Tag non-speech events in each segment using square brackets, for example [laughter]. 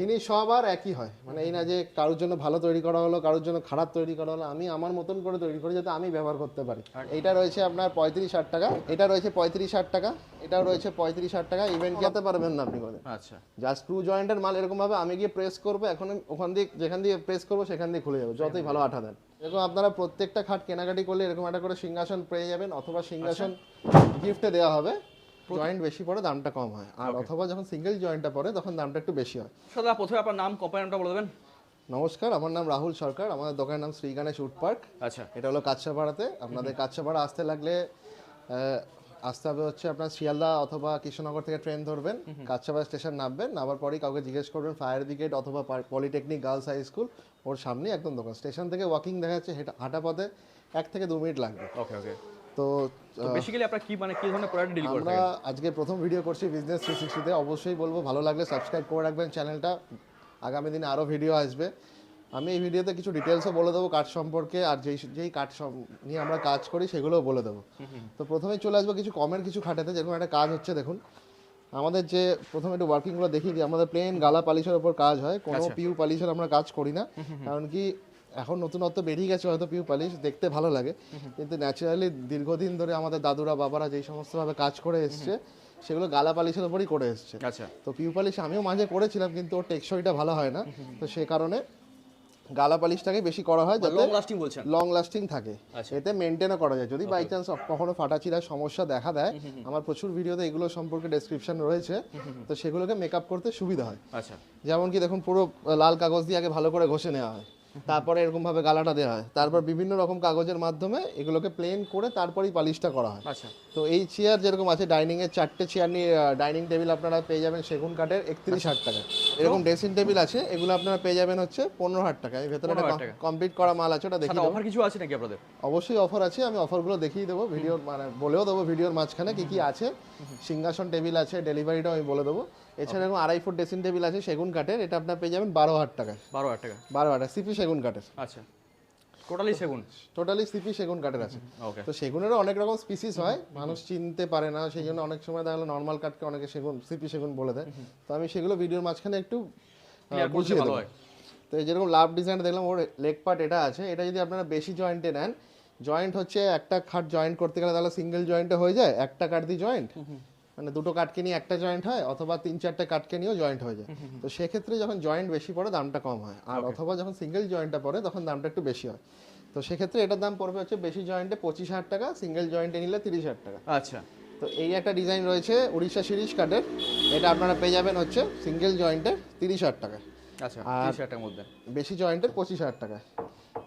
জিনিস সব আর একই হয়। মানে এই না যে কারোর জন্য ভালো তৈরি করা হলো কারোর জন্য খারাপ তৈরি করা হলো আমি আমার মতন করে তৈরি করি যাতে আমি ব্যবহার করতে পারি। এটা রয়েছে আপনার পঁয়ত্রিশ ষাট টাকা এটা রয়েছে পঁয়ত্রিশ ষাট টাকা এটাও রয়েছে পঁয়ত্রিশ ষাট টাকা ইভেন্ট করতে পারবেন না আপনি করে আচ্ছা। যা স্ক্রু জয়েন্টের মাল এরকম ভাবে আমি গিয়ে প্রেস করব এখন ওখান দিয়ে যেখান দিয়ে প্রেস করব সেখান দিয়ে খুলে যাবে যতই ভালো আঠা দেন। এরকম আপনারা প্রত্যেকটা খাট কেনাকাটি করলে এরকম একটা করে সিংহাসন পেয়ে যাবেন অথবা সিংহাসন গিফটে দেওয়া হবে। জয়েন্ট বেশি পড়ে দামটা কম হয়। আর অথবা যখন সিঙ্গেল জয়েন্টটা পড়ে তখন দামটা একটু বেশি হয়। দাদা প্রথমে আপনার নাম কোম্পানি নামটা বলে দেবেন। নমস্কার আমার নাম রাহুল সরকার। আমাদের দোকানের নাম শ্রী গণেশ উড পার্ক। আচ্ছা। এটা হলো কাছাপাড়াতে আপনাদের কাছাপাড়া আসতে লাগলে আসতে হবে হচ্ছে আপনার শিয়ালদা অথবা কৃষ্ণনগর থেকে ট্রেন ধরবেন। কাছাপাড়া স্টেশন নামবেন। নামার পরেই কাউকে জিজ্ঞেস করবেন ফায়ার ব্রিগেড অথবা পলিটেকনিক গার্লস হাই স্কুল। ওর সামনে একদম দোকান। স্টেশন থেকে ওয়াকিং দেখা যাচ্ছে হাঁটা পথে এক থেকে দু মিনিট লাগবে। ওকে ওকে তো তো বেসিক্যালি আপনারা কি মানে কি ধরনের প্রোডাক্ট ডিল করে আমরা আজকে প্রথম ভিডিও করছি বিজনেস থ্রি সিক্সটিতে অবশ্যই বলব ভালো লাগলে সাবস্ক্রাইব করে রাখবেন চ্যানেলটা আগামী দিনে আরও ভিডিও আসবে। আমি এই ভিডিওতে কিছু ডিটেলসও বলে দেবো কাঠ সম্পর্কে আর যেই যেই কাঠ নিয়ে আমরা কাজ করি সেগুলোও বলে দেবো। তো প্রথমেই চলে আসব কিছু কমের কিছু খাটাতে। যেরকম একটা কাজ হচ্ছে দেখুন। আমাদের যে প্রথমে একটু ওয়ার্কিংগুলো দেখিয়ে দিই। আমাদের প্লেন গালা পালিশের ওপর কাজ হয়। কোনো পিউ পালিশের আমরা কাজ করি না। কারণ কি এখন নতুনত্ব বেরিয়ে গেছে হয়তো পিউ পালিশ দেখতে ভালো লাগে। কিন্তু ন্যাচারালি দীর্ঘদিন ধরে আমাদের দাদুরা বাবারা যেই সমস্তভাবে কাজ করে এসছে সেগুলো গালা পালিশের ওপরই করে এসছে। আচ্ছা। তো পিউ পালিশ আমিও মাঝে করেছিলাম কিন্তু ওর টেকসইটা ভালো হয় না। তো সে কারণে গালা পালিশটাকে বেশি করা হয় যাতে লং লাস্টিং বলছেন। লং লাস্টিং থাকে। আচ্ছা। এতে মেনটেনও করা যায়। যদি বাই চান্স কখনো ফাটাচিরার সমস্যা দেখা দেয় আমার প্রচুর ভিডিওতে এগুলো সম্পর্কে ডেসক্রিপশন রয়েছে। তো সেগুলোকে মেকআপ করতে সুবিধা হয়। আচ্ছা। যেমন কি দেখুন পুরো লাল কাগজ দিয়ে আগে ভালো করে ঘষে নেওয়া হয়। তারপরে এরকম ভাবে গালাটা দেওয়া হয়। তারপর বিভিন্ন রকম কাগজের মাধ্যমে এগুলোকে প্লেন করে তারপরেই পালিশটা করা হয়। আচ্ছা। তো এই চেয়ার যেরকম আছে ডাইনিং এর চারটে চেয়ার নিয়ে ডাইনিং টেবিল আপনারা পেয়ে যাবেন সেগুন কাঠের একত্রিশ হাজার টাকা। এরকম ড্রেসিং টেবিল আছে এগুলো আপনারা পেয়ে যাবেন হচ্ছে পনেরো হাজার টাকা। এই ভেতরে 15,000 কমপ্লিট করা মাল আছে ওটা দেখি অফার কিছু আছে নাকি আপনাদের? অবশ্যই অফার আছে আমি অফারগুলো দেখিয়ে দেবো ভিডিওর মানে বলেও দেবো ভিডিওর মাঝখানে কি কি আছে। সিংহাসন টেবিল আছে ডেলিভারিটাও আমি বলে দেবো। এছাড়া এরকম আড়াই ফুট ড্রেসিং টেবিল আছে সেগুন কাঠের। এটা আপনার পেয়ে যাবেন বারো হাজার টাকায়। বারো হাজার টাকা বারো হাজার সিপি সেগুন কাঠের। আচ্ছা। টোটালি সেগুন? টোটালি সিপি সেগুন কাঠের আছে। ওকে তো সেগুনেরও অনেক রকম স্পিসিস হয়। মানুষ চিনতে পারে না সেই জন্য অনেক সময় দেখা গেলো নর্মাল কাঠকে অনেকে সেগুন সিপি সেগুন বলে দেয়। তো আমি সেগুলো ভিডিওর মাঝখানে একটু বুঝিয়ে দেবো। তো এই যেরকম লাভ ডিজাইন দেখলাম ওর লেগ পার্ট এটা আছে। এটা যদি আপনারা বেশি জয়েন্টে নেন জয়েন্ট হচ্ছে একটা খাট জয়েন্ট করতে গেলে তাহলে সিঙ্গেল জয়েন্টে হয়ে যায় একটা কাঠ দিয়ে জয়েন্ট মানে দুটো কাঠকে নিয়ে একটা জয়েন্ট হয় অথবা তিন চারটে কাঠকে নিয়েও জয়েন্ট হয়ে যায়। তো সেক্ষেত্রে যখন জয়েন্ট বেশি পড়ে দামটা কম হয়। আর অথবা যখন সিঙ্গেল জয়েন্টটা পড়ে তখন দামটা একটু বেশি হয়। তো সেক্ষেত্রে এটার দাম পড়বে হচ্ছে বেশি জয়েন্টে পঁচিশ হাজার টাকা সিঙ্গেল জয়েন্টে নিলে তিরিশ হাজার টাকা। আচ্ছা। তো এই একটা ডিজাইন রয়েছে উড়িষ্যা সিরিজ কাঠের এটা আপনারা পেয়ে যাবেন হচ্ছে সিঙ্গেল জয়েন্টের তিরিশ হাজার টাকা। আচ্ছা তিরিশ হাজার মধ্যে। বেশি জয়েন্টের পঁচিশ হাজার টাকা।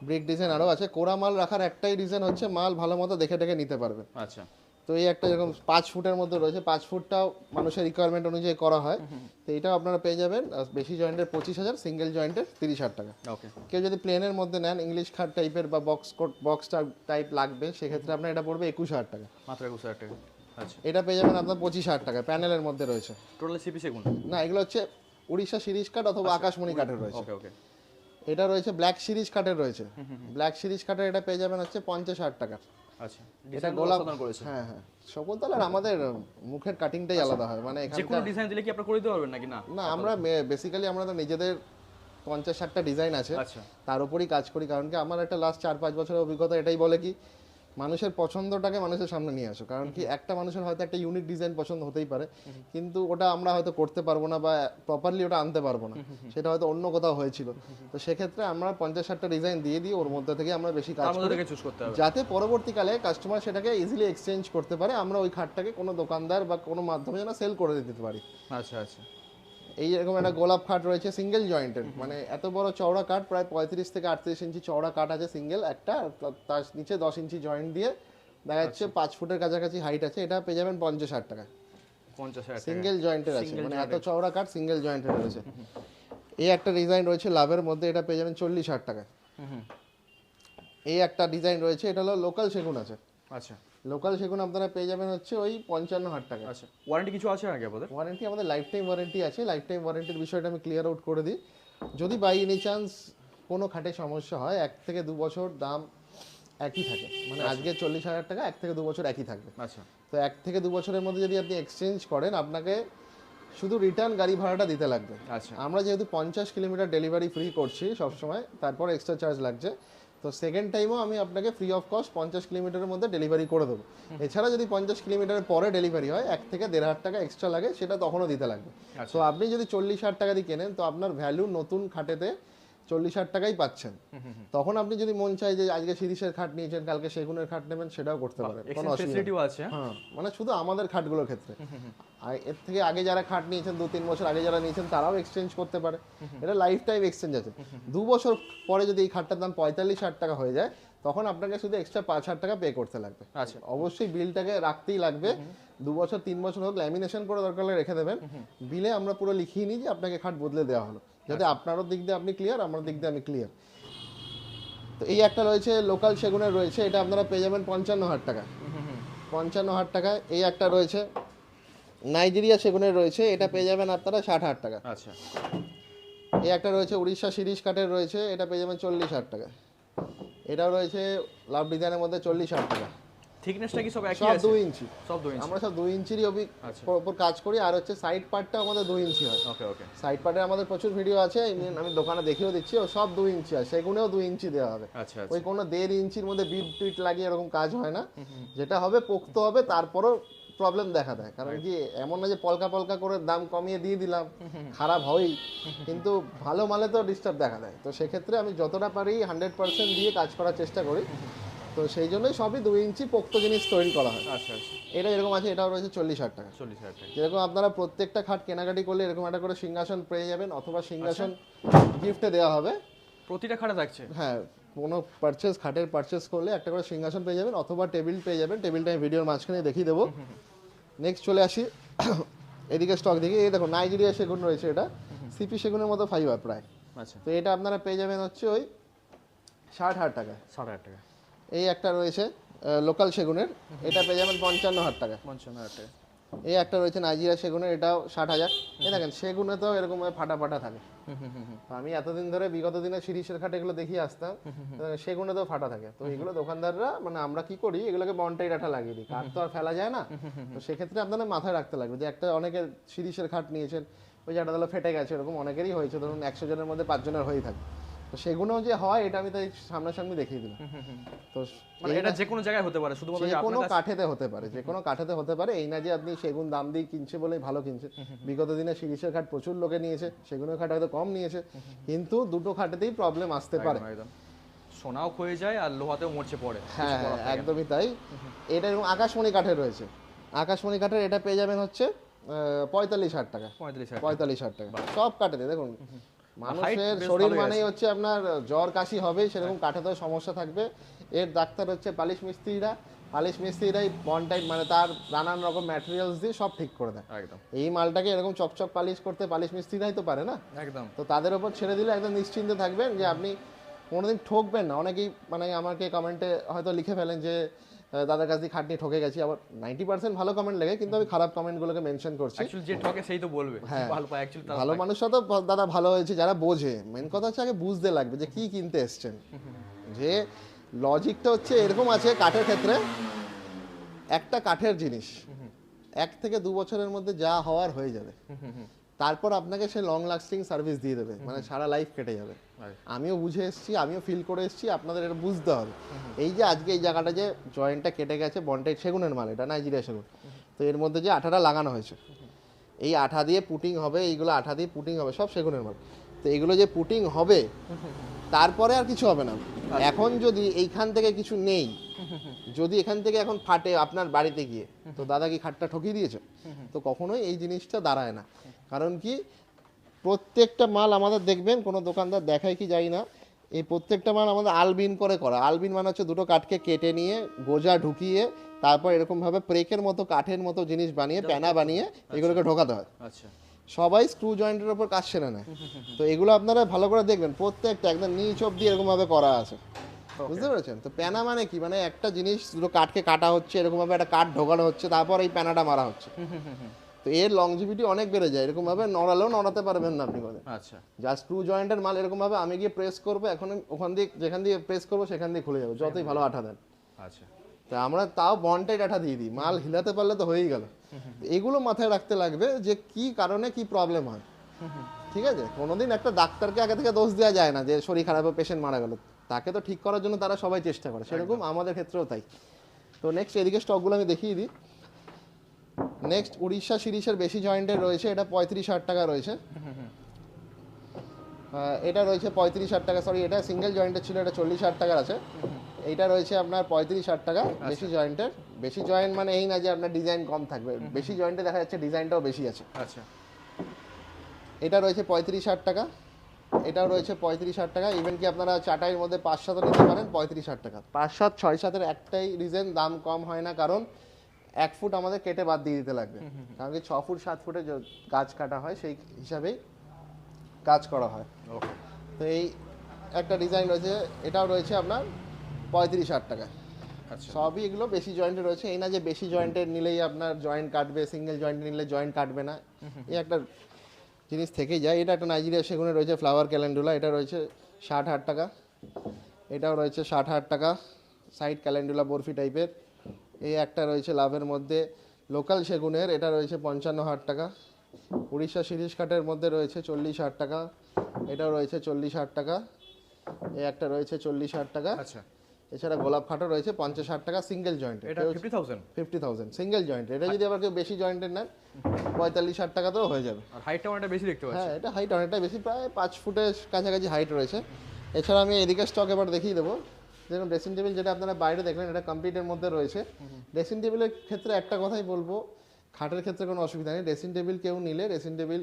ব্রিক ডিজাইন আরও আছে। কোরা মাল রাখার একটাই ডিজাইন হচ্ছে মাল ভালো মতো দেখে দেখে নিতে পারবেন আচ্ছা। তো এই একটা যেরকম পাঁচ ফুটের মধ্যে রয়েছে। পাঁচ ফুটটাও মানুষের রিকোয়ারমেন্ট অনুযায়ী করা হয়। তো এটাও আপনারা পেয়ে যাবেন। বেশি জয়েন্টের পঁচিশ হাজার সিঙ্গেল জয়েন্টের তিরিশ হাজার টাকা। ওকে কেউ যদি প্লেনের মধ্যে নেন ইংলিশ খাট টাইপের বা বক্স কোট বক্স টাইপ লাগবে সেক্ষেত্রে আপনার এটা পড়বে একুশ হাজার টাকা। মাত্র একুশ হাজার টাকা। আচ্ছা। এটা পেয়ে যাবেন আপনার পঁচিশ হাজার টাকা প্যানেলের মধ্যে রয়েছে। টোটালি সিপি সেগুন? না এগুলো হচ্ছে উড়িষ্যা সিরিজ কাঠ অথবা আকাশমণি কাঠের রয়েছে। ওকে ওকে এটা রয়েছে ব্ল্যাক সিরিজ কাঠের রয়েছে। ব্ল্যাক সিরিজ কাঠের এটা পেয়ে যাবেন হচ্ছে পঞ্চাশ হাজার টাকার আচ্ছা। এটা গোলাপ গোলাপ করেছে হ্যাঁ হ্যাঁ। আমাদের মুখের কাটিংটাই আলাদা হয়। মানে যে কোনো ডিজাইন দিলে কি আপনারা করে দিতে পারবেন নাকি? না না আমরা বেসিক্যালি আমরা তো নিজেদের পঞ্চাশ ষাটটা ডিজাইন আছে। আচ্ছা। তার উপরই কাজ করি কারণ কি আমার একটা লাস্ট চার পাঁচ বছরের অভিজ্ঞতা এটাই বলে কি মানুষের পছন্দটাকে মানুষের সামনে নিয়ে আসো। কারণ কি একটা মানুষের হয়তো একটা ইউনিক ডিজাইন পছন্দ হতেই পারে। কিন্তু ওটা আমরা হয়তো করতে পারব না বা প্রপারলি ওটা আনতে পারব না। সেটা হয়তো অন্য কোথাও হয়েছিল। তো সেক্ষেত্রে আমরা পঞ্চাশ ষাটটা ডিজাইন দিয়ে দিই ওর মধ্যে থেকে আমরা বেশি কাজ যাতে পরবর্তীকালে কাস্টমার সেটাকে ইজিলি এক্সচেঞ্জ করতে পারে। আমরা ওই খাটটাকে কোনো দোকানদার বা কোনো মাধ্যমে যেন সেল করে দিতে পারি। আচ্ছা আচ্ছা। এই এরকম একটা গোলাপ খাট রয়েছে সিঙ্গেল জয়েন্টের মানে এত বড় চওড়া কাঠ প্রায় পঁয়ত্রিশ থেকে আটত্রিশ ইঞ্চি চওড়া কাঠ আছে সিঙ্গেল একটা তার নিচে দশ ইঞ্চি জয়েন্ট দিয়ে দেখা যাচ্ছে পাঁচ ফুটের কাছাকাছি হাইট আছে এটা পেয়ে যাবেন পঞ্চাশ হাজার টাকা সিঙ্গেল জয়েন্টের আছে মানে এত চওড়া কাঠ সিঙ্গেল জয়েন্টের রয়েছে। এই একটা ডিজাইন রয়েছে লাভের মধ্যে এটা পেয়ে যাবেন চল্লিশ হাজার টাকা হুম হুম। এই একটা ডিজাইন রয়েছে এটা হলো লোকাল সেগুন আছে। আচ্ছা। লোকাল সেগুন আপনারা পেয়ে যাবেন হচ্ছে ওই পঞ্চান্ন হাজার টাকা। আচ্ছা ওয়ারেন্টি কিছু আছে নাকি আপনাদের? ওয়ারেন্টি আমাদের লাইফ টাইম ওয়ারেন্টি আছে। লাইফ টাইম ওয়ারেন্টির বিষয়টা আমি ক্লিয়ার আউট করে দিই। যদি বাই এনি চান্স কোনো খাটে সমস্যা হয় এক থেকে দু বছর দাম একই থাকে। মানে আজকে চল্লিশ হাজার টাকা এক থেকে দু বছর একই থাকবে। আচ্ছা। তো এক থেকে দু বছরের মধ্যে যদি আপনি এক্সচেঞ্জ করেন আপনাকে শুধু রিটার্ন গাড়ি ভাড়াটা দিতে লাগবে। আচ্ছা। আমরা যেহেতু পঞ্চাশ কিলোমিটার ডেলিভারি ফ্রি করছি সবসময় তারপর এক্সট্রা চার্জ লাগছে। তো সেকেন্ড টাইমও আমি আপনাকে ফ্রি অফ কস্ট পঞ্চাশ কিলোমিটারের মধ্যে ডেলিভারি করে দেবো এছাড়া যদি পঞ্চাশ কিলোমিটারের পরে ডেলিভারি হয় এক থেকে দেড় হাজার টাকা এক্সট্রা লাগে সেটা তখনও দিতে লাগবে আচ্ছা। তো আপনি যদি চল্লিশ হাজার টাকা দিয়ে কেনেন তো আপনার ভ্যালু নতুন খাটেতে চল্লিশ হাজার টাকাই পাচ্ছেন। তখন আপনি যদি মন চায় যে আজকে সিরিজের খাট নিয়েছেন কালকে সেগুনের খাট নেবেন সেটাও করতে পারেন কোনো অসুবিধা আছে। হ্যাঁ? মানে শুধু আমাদের খাটগুলোর ক্ষেত্রে। আর এর থেকে আগে যারা খাট নিয়েছেন দু তিন বছর আগে যারা নিয়েছেন তারাও এক্সচেঞ্জ করতে পারে। এটা লাইফ টাইম এক্সচেঞ্জ আছে দু বছর পরে যদি এই খাটটার দাম পঁয়তাল্লিশ হাজার টাকা হয়ে যায় তখন আপনাকে শুধু এক্সট্রা পাঁচ হাজার টাকা পে করতে লাগবে। আচ্ছা। অবশ্যই বিলটাকে রাখতেই লাগবে। দু বছর তিন বছর হোক ল্যামিনেশন করে দরকার হলে রেখে দেবেন। বিলে আমরা পুরো লিখিয়ে নিই যে আপনাকে খাট বদলে দেওয়া হলো। যাতে আপনারও দিক দিয়ে আপনি ক্লিয়ার আমার দিক দিয়ে আমি ক্লিয়ার তো এই একটা রয়েছে লোকাল সেগুনের রয়েছে এটা আপনারা পেয়ে যাবেন পঞ্চান্ন হাজার টাকা। পঞ্চান্ন হাজার টাকা এই একটা রয়েছে নাইজেরিয়া সেগুনের রয়েছে এটা পেয়ে যাবেন আপনারা ষাট হাজার টাকা। আচ্ছা। এই একটা রয়েছে উড়িষ্যা সিরিজ কাঠের রয়েছে এটা পেয়ে যাবেন চল্লিশ হাজার টাকা। এটাও রয়েছে লাভ ডিজাইনের মধ্যে চল্লিশ হাজার টাকা। থিকনেসটা কি সব একই আছে? দুই ইঞ্চি। সব দুই ইঞ্চি। আমরা সব দুই ইঞ্চিরই অবি আচ্ছা। কাজ করি আর হচ্ছে সাইড পার্টটা আমাদের দুই ইঞ্চি হয়। ওকে ওকে সাইড পার্টে আমাদের প্রচুর ভিডিও আছে আমি দোকানে দেখিয়েও দিচ্ছি ও সব দুই ইঞ্চি আছে সেগুনেও দুই ইঞ্চি দেওয়া হবে। আচ্ছা ওই আচ্ছা। কোনো দেড় ইঞ্চির মধ্যে বিট টিট লাগিয়ে এরকম কাজ হয় না। যেটা হবে পোক্ত হবে তারপরও প্রবলেম দেখা দেয়। কারণ কি এমন না যে পলকা পলকা করে দাম কমিয়ে দিয়ে দিলাম খারাপ হয়ই। কিন্তু ভালো মালে তো ডিস্টার্ব দেখা দেয়। তো সেক্ষেত্রে আমি যতটা পারি হান্ড্রেড পার্সেন্ট দিয়ে কাজ করার চেষ্টা করি। তো সেই জন্যই সবই দুই ইঞ্চি পোক্ত জিনিস তৈরি করা হয়। আচ্ছা আচ্ছা। এটা এরকম আছে এটাও রয়েছে চল্লিশ হাজার টাকা। চল্লিশ হাজার টাকা। যেরকম আপনারা প্রত্যেকটা খাট কেনাকাটি করলে এরকম একটা করে সিংহাসন পেয়ে যাবেন অথবা সিংহাসন গিফটে দেওয়া হবে। প্রতিটা খাটে থাকছে? হ্যাঁ কোনো পারচেস খাটের পারচেস করলে একটা করে সিংহাসন পেয়ে যাবেন অথবা টেবিল পেয়ে যাবেন। টেবিলটা আমি ভিডিওর মাঝখানে দেখিয়ে দেবো। নেক্সট চলে আসি। এদিকে স্টক দেখি এই দেখো নাইজেরিয়া সেগুন রয়েছে এটা। সিপি সেগুনের মতো ফাইবার প্রায়। আচ্ছা। তো এটা আপনারা পেয়ে যাবেন হচ্ছে ওই ষাট হাজার টাকা ষাট হাজার টাকা। এই একটা রয়েছে লোকাল সেগুনের। এটা পেয়ে যাবেন পঞ্চান্ন হাজার টাকা। পঞ্চান্ন হাজার টাকা। এই একটা রয়েছে নাইজিরা সেগুনের এটাও ষাট হাজার। এই দেখেন সেগুনে তো এরকম ফাটা ফাটা থাকে। আমি এতদিন ধরে বিগত দিনে শিরিষের খাট এগুলো দেখিয়ে আসতাম। সেগুনে তো ফাটা থাকে। তো এগুলো দোকানদাররা মানে আমরা কি করি এগুলোকে বনটাই ডাটা লাগিয়ে দিই। কাঠ তো আর ফেলা যায় না। তো সেক্ষেত্রে আপনাদের মাথায় রাখতে লাগবে যে একটা অনেকে শিরিষের খাট নিয়েছেন ওই তাহলে ফেটে গেছে এরকম অনেকেরই হয়েছে। ধরুন একশো জনের মধ্যে পাঁচজনের হয়েই থাকে। তো সেগুলো যে হয় এটা আমি তাই সামনাসামনি দেখিয়ে দিলাম। তো মানে এটা যে কোনো জায়গায় হতে পারে শুধুমাত্র যে কোনো কাঠেতে হতে পারে যে কোনো কাঠেতে হতে পারে। এই না যে আপনি সেগুন দাম দিয়ে কিনছে বলেই ভালো কিনছে। বিগত দিনে শিরিষের খাট প্রচুর লোকে নিয়েছে সেগুনের খাট হয়তো কম নিয়েছে। কিন্তু দুটো খাটেতেই প্রবলেম আসতে পারে। একদম, সোনাও ক্ষয়ে যায় আর লোহাতেও মরচে পড়ে হ্যাঁ একদমই তাই। এটা এরকম আকাশমণি কাঠের রয়েছে। আকাশমণি কাঠের এটা পেয়ে যাবেন হচ্ছে পঁয়তাল্লিশ হাজার টাকা। পঁয়তাল্লিশ হাজার টাকা। সব কাঠেতে দেখুন। মানুষের শরীর মানেই হচ্ছে আপনার জ্বর কাশি হবে সেরকম কাঠেতেও সমস্যা থাকবে। এর ডাক্তার হচ্ছে পালিশ মিস্ত্রিরা। পালিশ মিস্ত্রিরাই বন টাইপ মানে তার নানান রকম ম্যাটেরিয়ালস দিয়ে সব ঠিক করে দেয়। একদম। এই মালটাকে এরকম চকচক পালিশ করতে পালিশ মিস্ত্রিরাই তো পারে না? একদম। তো তাদের ওপর ছেড়ে দিলে একদম নিশ্চিন্তে থাকবেন যে আপনি কোনোদিন ঠকবেন না। অনেকেই মানে আমাকে কমেন্টে হয়তো লিখে ফেলেন যে দাদার কাছ দিয়ে খাটনি ঠকে গেছি। আবার নাইনটি পার্সেন্ট ভালো কমেন্ট লেগে কিন্তু আমি খারাপ কমেন্টগুলোকে মেনশন করছি। যে ঠকে সেই তো বলবে। হ্যাঁ। [laughs] ভালো মানুষরা তো দাদা ভালো হয়েছে যারা বোঝে। মেন কথা হচ্ছে আগে বুঝতে লাগবে যে কি কিনতে এসছেন। [laughs] যে লজিকটা হচ্ছে এরকম আছে কাঠের ক্ষেত্রে একটা কাঠের জিনিস এক থেকে দু বছরের মধ্যে যা হওয়ার হয়ে যাবে। তারপর আপনাকে সে লং লাস্টিং সার্ভিস দিয়ে দেবে মানে সারা লাইফ কেটে যাবে। আমিও বুঝে এসেছি আমিও ফিল করে এসেছি আপনাদের এটা বুঝতে হবে। এই যে আজকে এই জায়গাটা যে জয়েন্টটা কেটে গেছে বনটাই সেগুনের মাল এটা নাইজেরিয়া সেগুন। তো এর মধ্যে যে আঠাটা লাগানো হয়েছে এই আঠা দিয়ে পুটিং হবে এইগুলো আঠা দিয়ে পুটিং হবে সব সেগুনের মাল। তো এগুলো যে পুটিং হবে তারপরে আর কিছু হবে না। এখন যদি এইখান থেকে কিছু নেই যদি এখান থেকে এখন ফাটে আপনার বাড়িতে গিয়ে তো দাদা কি খাটটা ঠকিয়ে দিয়েছে? তো কখনোই এই জিনিসটা দাঁড়ায় না। কারণ কি? প্রত্যেকটা মাল আমাদের দেখবেন কোনো দোকানদার দেখায় কি যাই না এই প্রত্যেকটা মাল আমাদের আলবিন করে করা। আলবিন মানে হচ্ছে দুটো কাঠকে কেটে নিয়ে গোজা ঢুকিয়ে তারপর এরকমভাবে প্রেকের মতো কাঠের মতো জিনিস বানিয়ে প্যানা বানিয়ে এগুলোকে ঢোকাতে হয়। আচ্ছা। সবাই স্ক্রু জয়েন্টের ওপর কাজ সেরে নেয়। [laughs] তো এগুলো আপনারা ভালো করে দেখবেন প্রত্যেকটা একদম নিচ অব্দি এরকম ভাবে করা আছে। বুঝতে পেরেছেন? তো প্যানা মানে কি? মানে একটা জিনিস দুটো কাঠকে কাটা হচ্ছে এরকম ভাবে একটা কাঠ ঢোকানো হচ্ছে তারপর এই প্যানাটা মারা হচ্ছে। [laughs] তো এর লংজিভিটি অনেক বেড়ে যায়। এরকম ভাবে নড়ালেও নড়াতে পারবেন না আপনি আচ্ছা। যা স্ক্রু জয়েন্টের মাল এরকম ভাবে আমি গিয়ে প্রেস করব এখন ওখান দিয়ে যেখান দিয়ে প্রেস করব সেখান দিয়ে খুলে যাবে যতই ভালো আঠা দেন। আচ্ছা। তো আমরা তাও বন্ডে ডাটা দিয়ে দিই। মাল হিলাতে পারলে তো হয়েই গেল। এগুলো মাথায় রাখতে লাগবে যে কি কারণে কি প্রবলেম হয়। ঠিক আছে? কোনোদিন একটা ডাক্তারকে আগে থেকে দোষ দেওয়া যায় না যে শরীর খারাপে পেশেন্ট মারা গেল। তাকে তো ঠিক করার জন্য তারা সবাই চেষ্টা করে। সেরকম আমাদের ক্ষেত্রেও তাই। তো নেক্সট এদিকে স্টকগুলো আমি দেখিয়ে দিই। নেক্সট উড়িষ্যা সিরিজের বেশি জয়েন্টের রয়েছে এটা পঁয়ত্রিশ হাজার টাকা রয়েছে। এটা রয়েছে পঁয়ত্রিশ হাজার টাকা সরি এটা সিঙ্গেল জয়েন্টের ছিল এটা চল্লিশ হাজার টাকার আছে। এইটা রয়েছে আপনার পঁয়ত্রিশ হাজার টাকা বেশি জয়েন্টের বেশি জয়েন্ট মানে এই না যে আপনার ডিজাইন কম থাকবে। বেশি জয়েন্টে দেখা যাচ্ছে ডিজাইনটাও বেশি আছে। আচ্ছা। এটা রয়েছে পঁয়ত্রিশ হাজার টাকা। এটাও রয়েছে পঁয়ত্রিশ হাজার টাকা। ইভেন কি আপনারা চাটাইয়ের মধ্যে পাঁচ সাতও নিতে পারেন পঁয়ত্রিশ হাজার টাকা। পাঁচ সাত ছয় সাতের একটাই রিজন দাম কম হয় না কারণ এক ফুট আমাদের কেটে বাদ দিয়ে দিতে লাগবে। কারণ কি ছ ফুট সাত ফুটে যে গাছ কাটা হয় সেই হিসাবেই কাজ করা হয়। তো এই একটা ডিজাইন রয়েছে এটাও রয়েছে আপনার পঁয়ত্রিশ হাজার টাকা আচ্ছা। সবই এগুলো বেশি জয়েন্টে রয়েছে। এই না যে বেশি জয়েন্টের নিলেই আপনার জয়েন্ট কাটবে সিঙ্গেল জয়েন্ট নিলে জয়েন্ট কাটবে না। এই একটা জিনিস থেকেই যায়। এটা একটা নাইজেরিয়া সেগুনে রয়েছে ফ্লাওয়ার ক্যালেন্ডুলা এটা রয়েছে ষাট হাজার টাকা। এটাও রয়েছে ষাট হাজার টাকা। সাইড ক্যালেন্ডুলা বরফি টাইপের এই একটা রয়েছে লাভের মধ্যে। লোকাল সেগুনের এটা রয়েছে পঞ্চান্ন হাজার টাকা। উড়িষ্যা সিরিজ কাঠের মধ্যে রয়েছে চল্লিশ হাজার টাকা। এটাও রয়েছে চল্লিশ হাজার টাকা। এই একটা রয়েছে চল্লিশ হাজার টাকা। আচ্ছা। এছাড়া গোলাপ খাটও রয়েছে পঞ্চাশ ষাট টাকা সিঙ্গেল জয়েন্ট এটা fifty thousand fifty thousand single joint এটা যদি আবার কেউ বেশি জয়েন্টের নেন পঁয়তাল্লিশ ষাট টাকাতেও হয়ে যাবে। আর হাইটটা অনেকটা বেশি দেখতে পাচ্ছি। হ্যাঁ এটা হাইট অনেকটা বেশি। প্রায় পাঁচ ফুটের কাছাকাছি হাইট রয়েছে। এছাড়া আমি এদিকে স্টক এবার দেখিয়ে দেবো। যেরকম ড্রেসিং টেবিল যেটা আপনারা বাইরে দেখলেন এটা কমপ্লিটের মধ্যে রয়েছে। ড্রেসিং টেবিলের ক্ষেত্রে একটা কথাই বলব খাটের ক্ষেত্রে কোনো অসুবিধা নেই। ড্রেসিং টেবিল কেউ নিলে ড্রেসিং টেবিল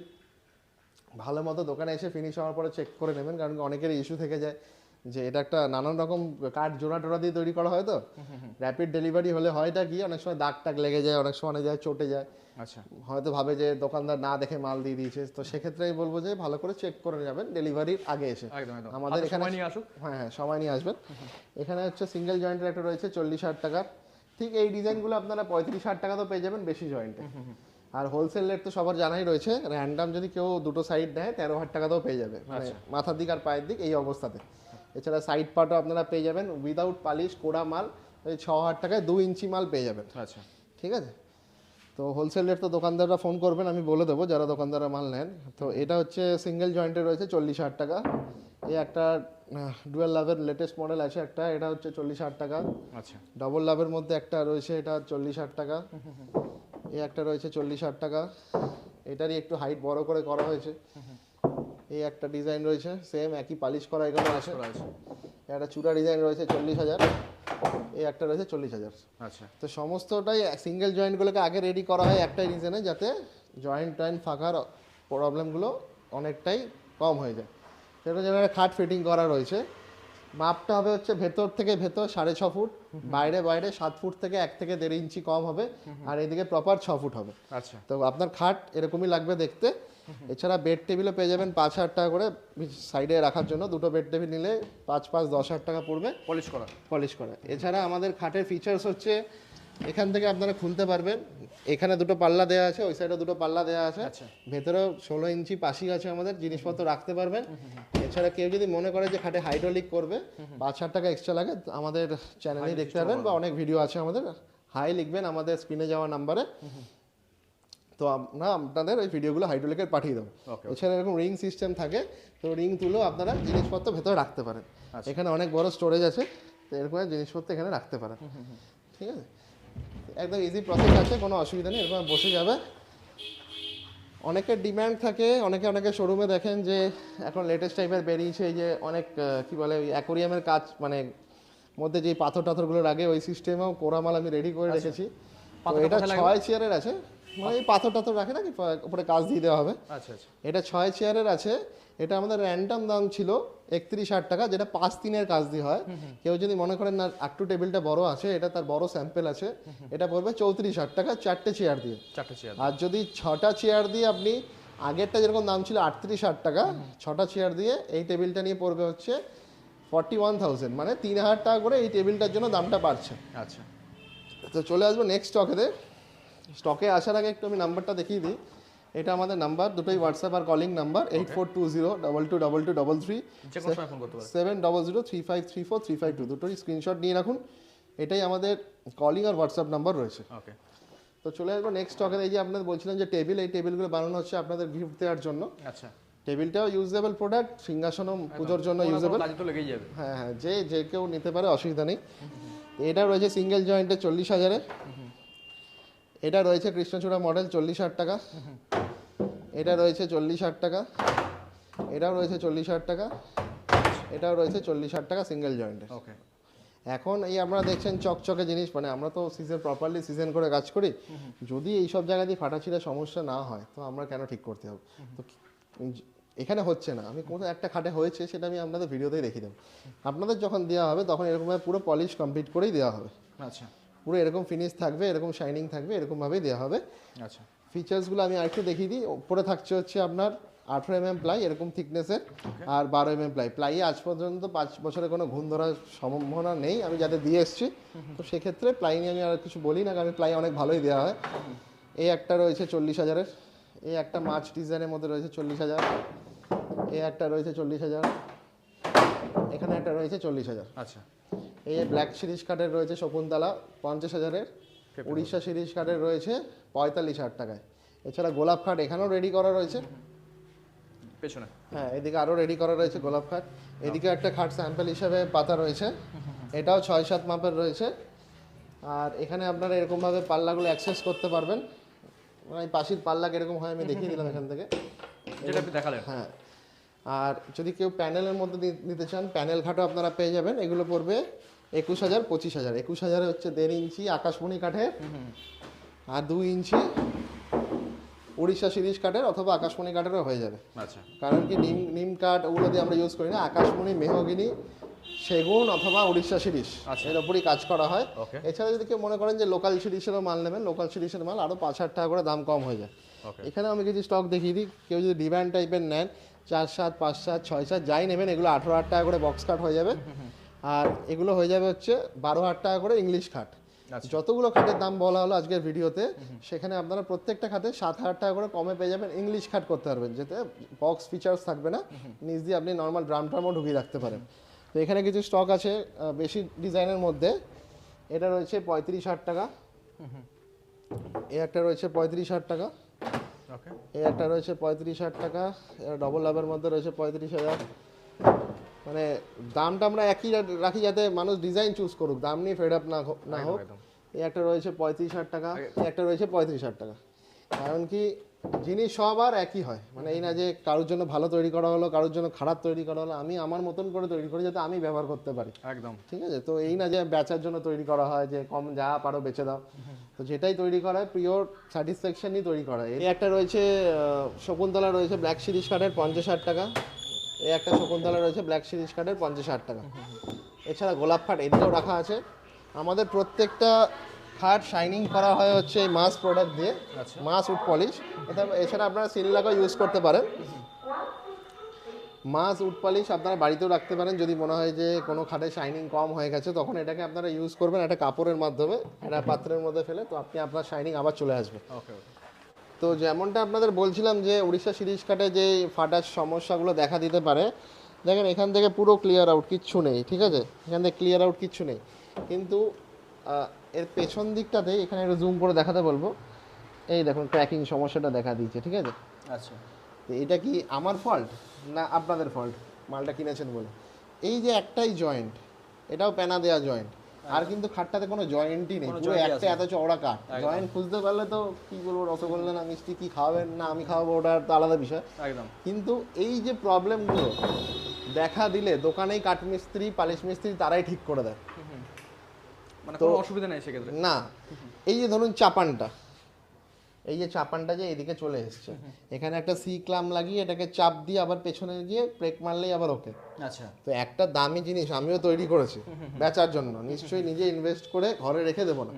ভালো মতো দোকানে এসে ফিনিশ হওয়ার পরে চেক করে নেবেন কারণ অনেকের ইস্যু থেকে যায়। যে এটা একটা নানান রকম কাঠ জোড়া টোড়া দিয়ে তৈরি করা হয় তো। র্যাপিড ডেলিভারি হলে হয়টা কি অনেক সময় দাগ টাগ লেগে যায় অনেক সময় অনেক জায়গায় চটে যায়। আচ্ছা। হয়তো ভাবে যে দোকানদার না দেখে মাল দিয়ে দিয়েছে তো সেক্ষেত্রে আমি বলব যে ভালো করে চেক করে যাবেন ডেলিভারির আগে এসে। আমাদের এখানে- সময় নিয়ে আসুক। হ্যাঁ হ্যাঁ সময় নিয়ে আসবেন। এখানে হচ্ছে সিঙ্গেল জয়েন্টের একটা রয়েছে চল্লিশ হাজার টাকার। ঠিক এই ডিজাইনগুলো আপনারা পঁয়ত্রিশ হাজার টাকা তো পেয়ে যাবেন বেশি জয়েন্টে আর হোলসেল রেট তো সবার জানাই রয়েছে র্যান্ডাম যদি কেউ দুটো সাইড নেয় তেরো হাজার টাকাতেও পেয়ে যাবে। মানে মাথার দিক আর পায়ের দিক এই অবস্থাতে। এছাড়া সাইড পার্টও আপনারা পেয়ে যাবেন। উইদাউট পালিশ কোড়া মাল ওই ছ হাজার টাকায় দু ইঞ্চি মাল পেয়ে যাবেন। আচ্ছা। ঠিক আছে? তো হোলসেল রেট তো দোকানদাররা ফোন করবেন আমি বলে দেবো যারা দোকানদাররা মাল নেন। তো এটা হচ্ছে সিঙ্গেল জয়েন্টে রয়েছে চল্লিশ হাজার টাকা। এই একটা ডুয়েল লাভের লেটেস্ট মডেল আছে একটা এটা হচ্ছে চল্লিশ হাজার টাকা। আচ্ছা। ডবল লাভের মধ্যে একটা রয়েছে এটা চল্লিশ হাজার টাকা। এই একটা রয়েছে চল্লিশ হাজার টাকা। এটারই একটু হাইট বড় করে করা হয়েছে। এই একটা ডিজাইন রয়েছে সেম একই পালিশ করা এখানে আছে। একটা চূড়া ডিজাইন রয়েছে চল্লিশ হাজার। এই একটা রয়েছে চল্লিশ হাজার। আচ্ছা। তো সমস্তটাই সিঙ্গেল জয়েন্টগুলোকে আগে রেডি করা হয় একটাই রিজনে যাতে জয়েন্ট টয়েন্ট ফাঁকার প্রবলেমগুলো অনেকটাই কম হয়ে যায়। সেটা যেন একটা খাট ফিটিং করা রয়েছে। মাপটা হবে হচ্ছে ভেতর থেকে ভেতর সাড়ে ছ ফুট বাইরে বাইরে সাত ফুট থেকে এক থেকে দেড় ইঞ্চি কম হবে আর এদিকে প্রপার ছ ফুট হবে। আচ্ছা। তো আপনার খাট এরকমই লাগবে দেখতে। এছাড়া বেড টেবিলও পেয়ে যাবেন পাঁচ হাজার টাকা করে সাইডে রাখার জন্য। দুটো বেড টেবিল নিলে পাঁচ পাঁচ দশ হাজার টাকা পড়বে। পলিশ করা। পলিশ করা। এছাড়া আমাদের খাটের ফিচার্স হচ্ছে এখান থেকে আপনারা খুলতে পারবেন। এখানে দুটো পাল্লা দেওয়া আছে ওই সাইডে দুটো পাল্লা দেওয়া আছে। আচ্ছা। ভেতরেও ষোলো ইঞ্চি পাশি আছে আমাদের জিনিসপত্র রাখতে পারবেন। এছাড়া কেউ যদি মনে করে যে খাটে হাইড্রোলিক করবে পাঁচ হাজার টাকা এক্সট্রা লাগে আমাদের চ্যানেলেই দেখতে পারবেন বা অনেক ভিডিও আছে আমাদের। হাই লিখবেন আমাদের স্ক্রিনে যাওয়া নাম্বারে তো আমরা আপনাদের ওই ভিডিওগুলো হাইড্রোলিকের পাঠিয়ে দেবো। এছাড়া এরকম রিং সিস্টেম থাকে তো রিং তুলেও আপনারা জিনিসপত্র ভেতরে রাখতে পারেন। আচ্ছা। এখানে অনেক বড় স্টোরেজ আছে তো এরকম জিনিসপত্র এখানে রাখতে পারেন। ঠিক আছে? একদম ইজি প্রসেস আছে কোনো অসুবিধা নেই এরকম বসে যাবে। অনেকের ডিমান্ড থাকে অনেকে অনেকে শোরুমে দেখেন যে এখন লেটেস্ট টাইপের বেরিয়েছে যে অনেক কি বলে ওই অ্যাকোরিয়ামের কাজ মানে মধ্যে যে পাথর টাথরগুলো লাগে ওই সিস্টেমেও কোরামাল আমি রেডি করে রেখেছি। এটা ছয় চেয়ারের আছে। মানে এই পাথর টাথর রাখে না কি উপরে কাজ দিয়ে দেওয়া হবে। আচ্ছা আচ্ছা। এটা ছয় চেয়ারের আছে। এটা আমাদের র্যান্ডাম দাম ছিল একত্রিশ হাজার টাকা যেটা পাঁচ দিনের কাজ দিয়ে হয়। কেউ যদি মনে করেন না একটু টেবিলটা বড় আছে এটা তার বড় স্যাম্পেল আছে। এটা পড়বে চৌত্রিশ হাজার টাকা চারটে চেয়ার দিয়ে। চারটে চেয়ার আর যদি ছটা চেয়ার দিয়ে আপনি আগেরটা যেরকম দাম ছিল আটত্রিশ হাজার টাকা ছটা চেয়ার দিয়ে এই টেবিলটা নিয়ে পড়বে হচ্ছে ফর্টি ওয়ান থাউজেন্ড মানে তিন হাজার টাকা করে এই টেবিলটার জন্য দামটা বাড়ছে। আচ্ছা। তো চলে আসব নেক্সট স্টকেতে স্টকে আসার আগে একটু আমি নাম্বারটা দেখিয়ে দিই। এটা আমাদের নাম্বার দুটোই হোয়াটসঅ্যাপ আর calling number eight four two zero double two double two double three seven double zero three five three four three five two দুটোই স্ক্রিনশট নিয়ে রাখুন। এটাই আমাদের কলিং আর হোয়াটসঅ্যাপ নাম্বার রয়েছে। ওকে তো চলে আসব নেক্সট স্টকের এই যে আপনাদের বলছিলেন যে টেবিল এই টেবিলগুলো বানানো হচ্ছে আপনাদের গিফট দেওয়ার জন্য। আচ্ছা। টেবিলটাও ইউজেবল প্রোডাক্ট সিংহাসনও পুজোর জন্য ইউজেবল তো লেগেই যাবে। হ্যাঁ হ্যাঁ যে যে কেউ নিতে পারে অসুবিধা নেই। এটা রয়েছে সিঙ্গেল জয়েন্টে চল্লিশ হাজারে এটা রয়েছে কৃষ্ণচূড়া মডেল চল্লিশ হাজার টাকা। এটা রয়েছে চল্লিশ হাজার টাকা। এটাও রয়েছে চল্লিশ হাজার টাকা। এটাও রয়েছে চল্লিশ হাজার টাকা সিঙ্গেল জয়েন্টে ওকে এখন এই আপনারা দেখছেন চকচকে জিনিস মানে আমরা তো সিজন প্রপারলি সিজন করে কাজ করি। যদি এই সব জায়গা দিয়ে ফাটাছিটা সমস্যা না হয় তো আমরা কেন ঠিক করতে হবে? তো এখানে হচ্ছে না। আমি কোথাও একটা খাটে হয়েছে সেটা আমি আপনাদের ভিডিওতেই রেখে দেবো। আপনাদের যখন দেওয়া হবে তখন এরকমভাবে পুরো পলিশ কমপ্লিট করেই দেওয়া হবে। আচ্ছা। পুরো এরকম ফিনিশ থাকবে এরকম শাইনিং থাকবে এরকমভাবেই দেওয়া হবে। আচ্ছা। ফিচার্সগুলো আমি আরেকটু দেখিয়ে দিই। ওপরে থাকছে হচ্ছে আপনার আঠেরো এম এম প্লাই এরকম থিকনেসের আর বারো এম এম প্লাই প্লাইয়ে আজ পর্যন্ত পাঁচ বছরে কোনো ঘুম ধরার সম্ভাবনা নেই। আমি যাতে দিয়ে এসেছি তো সেক্ষেত্রে প্লাই নিয়ে আমি আর কিছু বলি না কারণ প্লাই অনেক ভালোই দেওয়া হয়। এই একটা রয়েছে চল্লিশ হাজারের। এই একটা মাছ ডিজাইনের মধ্যে রয়েছে চল্লিশ হাজার। এই একটা রয়েছে চল্লিশ হাজার। এখানে একটা রয়েছে চল্লিশ হাজার। আচ্ছা। এই ব্ল্যাক সিরিজ কার্ডের রয়েছে শকুন্তলা পঞ্চাশ হাজারের। উড়িষ্যা সিরিজ কার্ডের রয়েছে পঁয়তাল্লিশ হাজার টাকায়। এছাড়া গোলাপ খাট এখানেও রেডি করা রয়েছে। পেছনে। হ্যাঁ এদিকে আরও রেডি করা রয়েছে গোলাপ খাট এদিকে একটা খাট স্যাম্পেল হিসাবে পাতা রয়েছে। এটাও ছয় সাত মাপের রয়েছে। আর এখানে আপনারা এরকমভাবে পাল্লাগুলো অ্যাক্সেস করতে পারবেন। মানে পাশির পাল্লা কীরকম হয় আমি দেখিয়ে দিলাম এখান থেকে। যেটা আপনি দেখালেন। হ্যাঁ আর যদি কেউ প্যানেলের মধ্যে নিতে চান প্যানেল খাটও আপনারা পেয়ে যাবেন। এগুলো পড়বে একুশ হাজার পঁচিশ হাজার। একুশ হাজারে হচ্ছে দেড় ইঞ্চি আকাশমণি কাঠের আর দুই ইঞ্চি উড়িষ্যা সিরিজ কাঠের অথবা আকাশমণি কাঠেরও হয়ে যাবে। আচ্ছা। কারণ কি নিম নিম কাঠ ওগুলো দিয়ে আমরা ইউজ করি না। আকাশমণি মেহগিনি সেগুন অথবা উড়িষ্যা শিরিষ আচ্ছা। এর উপরই কাজ করা হয়। ওকে। এছাড়া যদি কেউ মনে করেন যে লোকাল শিরিষেরও মাল নেবেন লোকাল শিরিষের মাল আরও পাঁচ হাজার টাকা করে দাম কম হয়ে যায়। এখানে আমি কিছু স্টক দেখিয়ে দিই। কেউ যদি ডিভাইন টাইপের নেন চার সাত পাঁচ সাত ছয় সাত যাই নেবেন এগুলো আঠেরো হাজার টাকা করে বক্স কাট হয়ে যাবে। আর এগুলো হয়ে যাবে হচ্ছে বারো হাজার টাকা করে ইংলিশ খাট আচ্ছা। যতগুলো খাটের দাম বলা হলো আজকের ভিডিওতে সেখানে আপনারা প্রত্যেকটা খাতে সাত হাজার টাকা করে কমে পেয়ে যাবেন ইংলিশ খাট করতে পারবেন যেতে বক্স ফিচার্স থাকবে না। নিচ দিয়ে আপনি নর্মাল ড্রাম ট্রামও ঢুকিয়ে রাখতে পারেন। তো এখানে কিছু স্টক আছে বেশি ডিজাইনের মধ্যে। এটা রয়েছে পঁয়ত্রিশ হাজার টাকা। এ একটা রয়েছে পঁয়ত্রিশ হাজার টাকা। এই একটা রয়েছে পঁয়ত্রিশ হাজার টাকা ডবল লাভের মধ্যে রয়েছে পঁয়ত্রিশ হাজার। মানে দামটা আমরা একই রাখি যাতে মানুষ ডিজাইন চুজ করুক দাম নিয়ে ফেড আপ না হোক না হোক। এই একটা রয়েছে পঁয়ত্রিশ হাজার টাকা এই একটা রয়েছে পঁয়ত্রিশ হাজার টাকা। কারণ কি জিনিস সব আর একই হয়। মানে এই না যে কারোর জন্য ভালো তৈরি করা হলো কারোর জন্য খারাপ তৈরি করা হলো আমি আমার মতন করে তৈরি করি যাতে আমি ব্যবহার করতে পারি। একদম। ঠিক আছে? তো এই না যে বেচার জন্য তৈরি করা হয় যে কম যা পারো বেচে দাও। তো যেটাই তৈরি করা হয় পিওর স্যাটিসফ্যাকশনই তৈরি করা হয়। এই একটা রয়েছে শকুন্তলা রয়েছে ব্ল্যাক সিরিজ কার্ডের পঞ্চাশ ষাট টাকা। এই একটা শকুন্তলা রয়েছে ব্ল্যাক সিরিজ কার্ডের পঞ্চাশ ষাট টাকা। এছাড়া গোলাপ খাট এদিকেও রাখা আছে। আমাদের প্রত্যেকটা খাট শাইনিং করা হয় হচ্ছে এই মাস প্রোডাক্ট দিয়ে। মাস উড পলিশ এটা এছাড়া আপনারা সিনলাকও ইউজ করতে পারেন। মাস উড পলিশ আপনারা বাড়িতেও রাখতে পারেন। যদি মনে হয় যে কোনো খাটে শাইনিং কম হয়ে গেছে তখন এটাকে আপনারা ইউজ করবেন একটা কাপড়ের মাধ্যমে একটা পাত্রের মধ্যে ফেলে তো আপনি আপনার শাইনিং আবার চলে আসবে। ওকে ওকে তো যেমনটা আপনাদের বলছিলাম যে উড়িষ্যা সিরিজ কাটে যে ফাটার সমস্যাগুলো দেখা দিতে পারে দেখেন এখান থেকে পুরো ক্লিয়ার আউট কিচ্ছু নেই ঠিক আছে? এখান থেকে ক্লিয়ার আউট কিচ্ছু নেই। কিন্তু এর পেছন দিকটাতে এখানে একটু জুম করে দেখাতে বলব। এই দেখুন ক্র্যাকিং সমস্যাটা দেখা দিচ্ছে ঠিক আছে? আচ্ছা। তো এটা কি আমার ফল্ট না আপনাদের ফল্ট মালটা কিনেছেন বলে। এই যে একটাই জয়েন্ট এটাও প্যানা দেওয়া জয়েন্ট আর কিন্তু খাটটাতে কোনো জয়েন্টই নেই পুরো একটা এত চওড়া কাঠ। জয়েন্ট খুঁজতে পারলে তো কি বলব রসগোল্লা না মিষ্টি কি খাওয়াবেন না আমি খাওয়াবো ওটা তো আলাদা বিষয়। একদম। কিন্তু এই যে প্রবলেমগুলো দেখা দিলে দোকানেই কাঠ মিস্ত্রি পালিশ মিস্ত্রি তারাই ঠিক করে দেয়। তো- অসুবিধা নেই সেক্ষেত্রে? না। এই যে ধরুন চাপানটা এই যে চাপানটা যে এদিকে চলে এসছে এখানে একটা সি ক্লাম লাগিয়ে এটাকে চাপ দিয়ে আবার পেছনে গিয়ে ব্রেক মারলেই আবার ওকে। আচ্ছা। তো একটা দামি জিনিস আমিও তৈরি করেছি বেচার জন্য। নিশ্চয়ই নিজে ইনভেস্ট করে ঘরে রেখে দেবো না।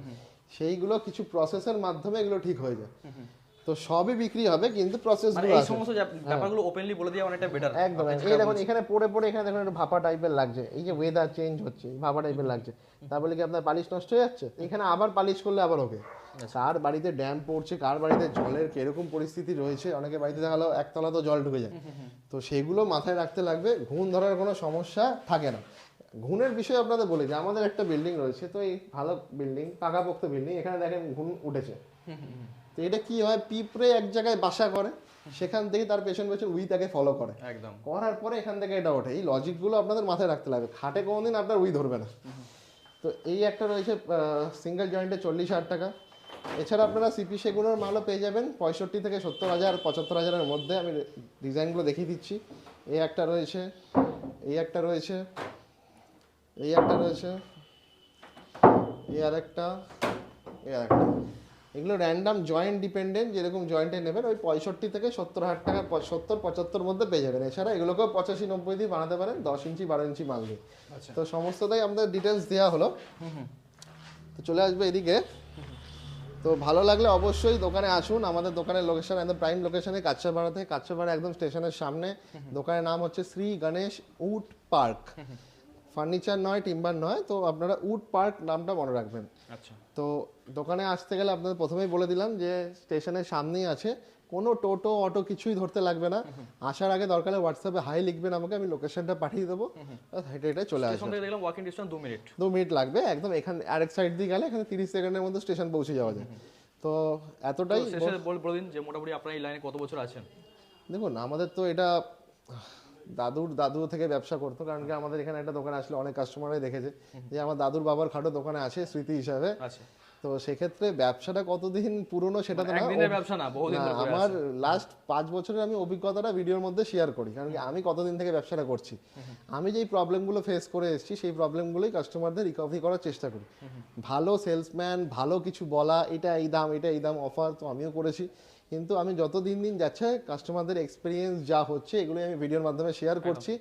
সেইগুলো কিছু প্রসেসের মাধ্যমে এগুলো ঠিক হয়ে যায়। তো সবই বিক্রি হবে কিন্তু প্রসেস মানে এই সমস্ত ব্যাপারগুলো ওপেনলি বলে দেওয়া অনেকটা বেটার একদম এই দেখুন এখানে পড়ে পড়ে এখানে দেখুন একটু ভাপা টাইপের লাগছে। এই যে ওয়েদার চেঞ্জ হচ্ছে ভাপা টাইপের লাগছে। তা বলে কি আপনার পালিশ নষ্ট হয়ে যাচ্ছে? এখানে আবার পালিশ করলে আবার ওকে। কার বাড়িতে ড্যাম পড়ছে কার বাড়িতে জলের কীরকম পরিস্থিতি রয়েছে অনেকে বাড়িতে দেখা গেলো একতলা তো জল ঢুকে যায়। তো সেগুলো মাথায় রাখতে লাগবে ঘুম ধরার কোনো সমস্যা থাকে না। ঘুণের বিষয়ে আপনাদের বলি যে আমাদের একটা বিল্ডিং রয়েছে তো এই ভালো বিল্ডিং পাকাপোক্ত বিল্ডিং এখানে দেখেন ঘুণ উঠেছে। তো এটা কি হয়? পিঁপড়ে এক জায়গায় বাসা করে সেখান থেকে তার পেছন পেছন উই তাকে ফলো করে। একদম। করার পরে এখান থেকে এটা ওঠে। এই লজিকগুলো আপনাদের মাথায় রাখতে লাগবে। খাটে কোনোদিন আপনার উই ধরবে না। তো এই একটা রয়েছে সিঙ্গেল জয়েন্টে চল্লিশ হাজার টাকা। এছাড়া আপনারা সিপি সেগুলোর মালও পেয়ে যাবেন। পঁয়ষট্টি থেকে সত্তর হাজার পঁচাত্তর হাজারের মধ্যে আমি ডিজাইনগুলো দেখিয়ে দিচ্ছি। এই একটা রয়েছে এই একটা রয়েছে এই একটা রয়েছে এই আর একটা এই আর একটা এগুলো র্যান্ডাম জয়েন্ট ডিপেন্ডেন্ট যেরকম জয়েন্টে নেবেন ওই পঁয়ষট্টি থেকে সত্তর হাজার টাকা সত্তর পঁচাত্তর মধ্যে পেয়ে যাবেন। এছাড়া এগুলোকেও পঁচাশি নব্বই দিয়ে বানাতে পারেন দশ ইঞ্চি বারো ইঞ্চি মাল দিয়ে আচ্ছা। তো সমস্তটাই আমাদের ডিটেলস দেওয়া হলো। তো চলে আসবে এদিকে। তো ভালো লাগলে অবশ্যই দোকানে আসুন। আমাদের দোকানের লোকেশন একদম প্রাইম লোকেশনে কাচ্চাপাড়াতে কাচ্চাপাড়া একদম স্টেশনের সামনে। দোকানের নাম হচ্ছে Shri Ganesh wood park. Furniture নয় টিম্বার নয় তো আপনারা উড পার্ক নামটা মনে রাখবেন। তো দোকানে আসতে গেলে আপনাদের প্রথমেই বলে দিলাম যে স্টেশনের সামনেই আছে। কোনো টোটো অটো কিছুই ধরতে লাগবে না। আসার আগে দরকারে হোয়াটসঅ্যাপে হাই লিখবেন আমাকে আমি লোকেশনটা পাঠিয়ে দেবো। হেঁটে হেঁটে চলে আসবে। দেখলাম ওয়াকিং ডিস্টেন্স দু মিনিট। দু মিনিট লাগবে একদম এখানে আরেক সাইড দিয়ে গেলে এখানে তিরিশ সেকেন্ডের মধ্যে স্টেশন পৌঁছে যাওয়া যায়। তো এতটাই বলে দিন যে মোটামুটি আপনার এই লাইনে কত বছর আছেন? দেখুন আমাদের তো এটা দাদুর দাদু থেকে ব্যবসা করতো, কারণ কি আমাদের এখানে একটা দোকান আসলে অনেক কাস্টমারই দেখেছে। যে আমার দাদুর বাবার খাটো দোকানে আছে স্মৃতি হিসাবে। আচ্ছা। তো সেক্ষেত্রে ব্যবসাটা কতদিন পুরনো সেটা তো না ব্যবসা না বহুদিন আমার লাস্ট পাঁচ বছরের আমি অভিজ্ঞতাটা ভিডিওর মধ্যে শেয়ার করি কারণ আমি কতদিন থেকে ব্যবসাটা করছি। আমি যেই প্রবলেমগুলো ফেস করে এসেছি সেই প্রবলেমগুলোই কাস্টমারদের রিকভারি করার চেষ্টা করি। ভালো সেলসম্যান ভালো কিছু বলা এটা এই দাম এটা এই দাম অফার তো আমিও করেছি। কিন্তু আমি যত দিন দিন যাচ্ছে কাস্টমারদের এক্সপিরিয়েন্স যা হচ্ছে এগুলো আমি ভিডিওর মাধ্যমে শেয়ার করছি।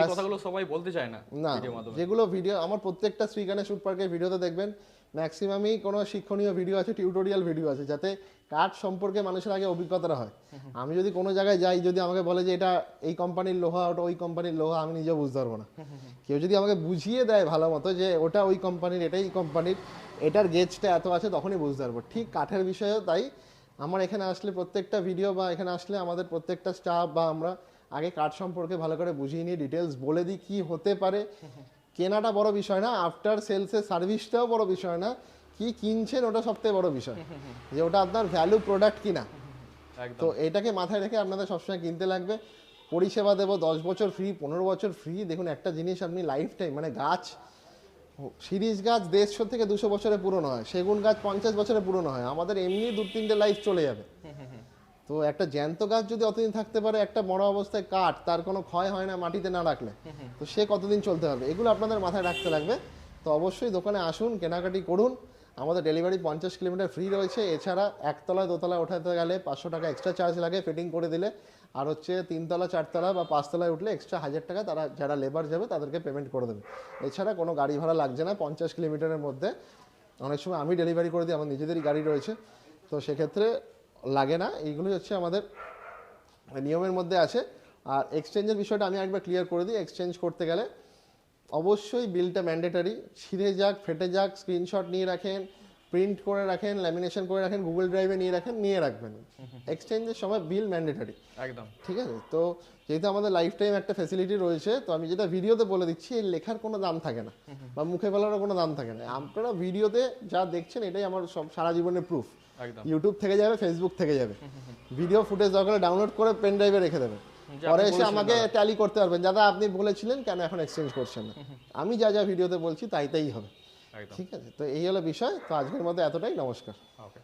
এই কথাগুলো সবাই বলতে চায় না না যেগুলো ভিডিও আমার প্রত্যেকটা শ্রীগানে শুট পার্কের ভিডিওতে দেখবেন ম্যাক্সিমামই কোনো শিক্ষণীয় ভিডিও আছে টিউটোরিয়াল ভিডিও আছে যাতে কাঠ সম্পর্কে মানুষের আগে অভিজ্ঞতাটা হয়। আমি যদি কোনো জায়গায় যাই যদি আমাকে বলে যে এটা এই কোম্পানির লোহা ওটা ওই কোম্পানির লোহা আমি নিজেও বুঝতে পারব না। কেউ যদি আমাকে বুঝিয়ে দেয় ভালো মতো যে ওটা ওই কোম্পানির এটাই কোম্পানির এটার গেজটা এত আছে তখনই বুঝতে পারব। ঠিক কাঠের বিষয়েও তাই। আমার এখানে আসলে প্রত্যেকটা ভিডিও বা এখানে আসলে আমাদের প্রত্যেকটা স্টাফ বা আমরা আগে কাঠ সম্পর্কে ভালো করে বুঝিয়ে নিয়ে ডিটেলস বলে দিই কি হতে পারে। কেনাটা বড় বিষয় না আফটার সেলসের সার্ভিসটাও বড় বিষয় না কি কিনছেন ওটা সবথেকে বড় বিষয়। যে ওটা আপনার ভ্যালু প্রোডাক্ট কিনা। তো এটাকে মাথায় রেখে আপনাদের সবসময় কিনতে লাগবে। পরিষেবা দেবো দশ বছর ফ্রি পনেরো বছর ফ্রি দেখুন একটা জিনিস আপনি লাইফ টাইম মানে গাছ সিরিজ গাছ দেড়শো থেকে দুশো বছরে পুরনো হয় সেগুন গাছ পঞ্চাশ বছরে পুরনো হয়। আমাদের এমনি দু তিনটে লাইফ চলে যাবে। তো একটা জ্যান্ত গাছ যদি অতদিন থাকতে পারে একটা বড় অবস্থায় কাঠ তার কোনো ক্ষয় হয় না মাটিতে না রাখলে। তো সে কতদিন চলতে হবে? এগুলো আপনাদের মাথায় রাখতে লাগবে। তো অবশ্যই দোকানে আসুন কেনাকাটি করুন। আমাদের ডেলিভারি পঞ্চাশ কিলোমিটার ফ্রি রয়েছে। এছাড়া একতলা দোতলা ওঠাতে গেলে পাঁচশো টাকা এক্সট্রা চার্জ লাগে ফিটিং করে দিলে। আর হচ্ছে তিনতলা চারতলা বা পাঁচতলায় উঠলে এক্সট্রা হাজার টাকা তারা যারা লেবার যাবে তাদেরকে পেমেন্ট করে দেবে। এছাড়া কোনো গাড়ি ভাড়া লাগছে না পঞ্চাশ কিলোমিটারের মধ্যে। অনেক সময় আমি ডেলিভারি করে দিই আমার নিজেদেরই গাড়ি রয়েছে। তো সেক্ষেত্রে লাগে না এইগুলোই হচ্ছে আমাদের নিয়মের মধ্যে আছে। আর এক্সচেঞ্জের বিষয়টা আমি একবার ক্লিয়ার করে দিই এক্সচেঞ্জ করতে গেলে অবশ্যই বিলটা ম্যান্ডেটারি ছিঁড়ে যাক ফেটে যাক স্ক্রিনশট নিয়ে রাখেন প্রিন্ট করে রাখেন ল্যামিনেশন করে রাখেন গুগল ড্রাইভে নিয়ে রাখেন নিয়ে রাখবেন। এক্সচেঞ্জের সময় বিল ম্যান্ডেটারি একদম। ঠিক আছে? তো যেহেতু আমাদের লাইফ টাইম একটা ফেসিলিটি রয়েছে তো আমি যেটা ভিডিওতে বলে দিচ্ছি এর লেখার কোনো দাম থাকে না। বা মুখে বলারও কোনো দাম থাকে না। আপনারা ভিডিওতে যা দেখছেন এটাই আমার সব সারা জীবনের প্রুফ ইউটিউব থেকে যাবে ফেসবুক থেকে যাবে। ভিডিও ফুটেজ দরকার ডাউনলোড করে পেন ড্রাইভে রেখে দেবে। পরে এসে আমাকে ট্যালি করতে পারবেন। দাদা আপনি বলেছিলেন কেন এখন এক্সচেঞ্জ করছেন না? আমি যা যা ভিডিওতে বলছি তাই তাই হবে ঠিক আছে? তো এই হলো বিষয়। তো আজকের মতো এতটাই। নমস্কার। ওকে